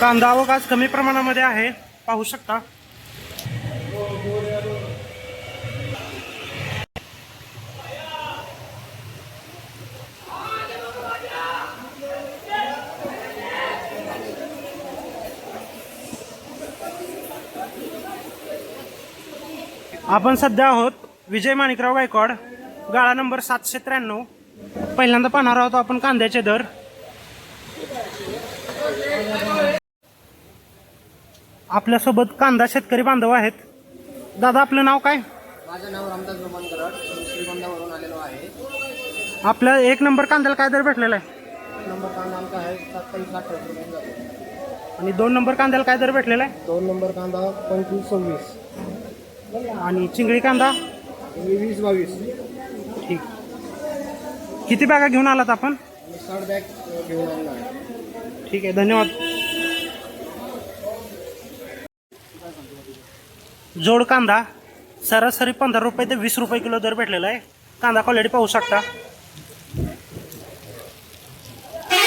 कांदा आवक आज कमी प्रमाणामध्ये आहे? पाहू शकता. आपण सध्या आहोत विजय माणिकराव गायकवाड गाळा नंबर सातशे त्र्याण्णव. पहिल्यांदा पाहणार आहोत आपण कांद्याचे दर. आपल्यासोबत कांदा शेतकरी बांधव आहेत. दादा आपलं नाव काय? माझं नाव रामदास रोमन कराड मी श्रीगोंदावरून आलेलो आहे. आपल्या एक नंबर कांद्याला काय दर भेटलेला आहे? नंबर कांदा आमचा आहे सत्तावीस साठ रुपये जातो. आणि दोन नंबर कांद्याला काय दर भेटलेला आहे? दोन नंबर कांदा पंचवीस सव्वीस. आणि चिंगळी कांदा? आणि वीस बावीस. ठीक. किती बॅगा घेऊन आलात आपण? साठ बॅग घेऊन आहे. ठीक आहे धन्यवाद. जोड कांदा सरासरी पंधरा रुपये ते वीस रुपये किलो दर भेटलेला आहे. कांदा क्वालिटी पाहू शकता.